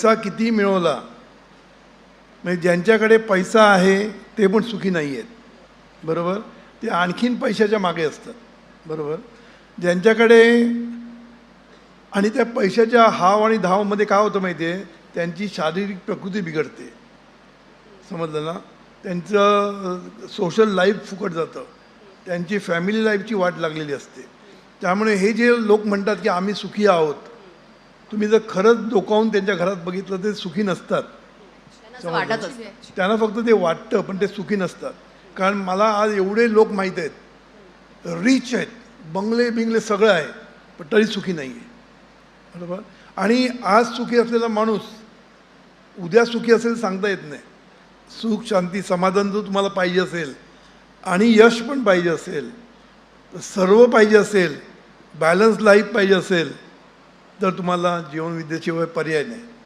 पैसा किती मिळवला? म्हणजे ज्यांच्याकडे पैसा आहे ते पण सुखी नाही आहेत बरोबर? ते आणखीन पैशाच्या मागे असतात. बरोबर? ज्यांच्याकडे आणि त्या पैशाच्या हाव आणि धावमध्ये काय होतं माहिती आहे त्यांची शारीरिक प्रकृती बिघडते. समजलं ना? त्यांचं सोशल लाईफ फुकट जातं. त्यांची फॅमिली लाईफची वाट लागलेली असते. त्यामुळे हे जे लोक म्हणतात की आम्ही सुखी आहोत तुम्ही जर खरंच डोकावून त्यांच्या घरात बघितलं ते सुखी नसतात. त्यांना फक्त ते वाटतं पण ते सुखी नसतात. कारण मला आज एवढे लोक माहीत आहेत. रिच आहेत. बंगले बिंगले सगळं आहे पण तरी सुखी नाही आहे बरोबर? आणि आज सुखी असलेला माणूस उद्या सुखी असेल सांगता येत नाही. सुख शांती समाधान जर तुम्हाला पाहिजे असेल आणि यश पण पाहिजे असेल सर्व पाहिजे असेल बॅलन्स लाईफ पाहिजे असेल तर तुम्हाला जीवनविद्येशिवाय पर्याय नाही.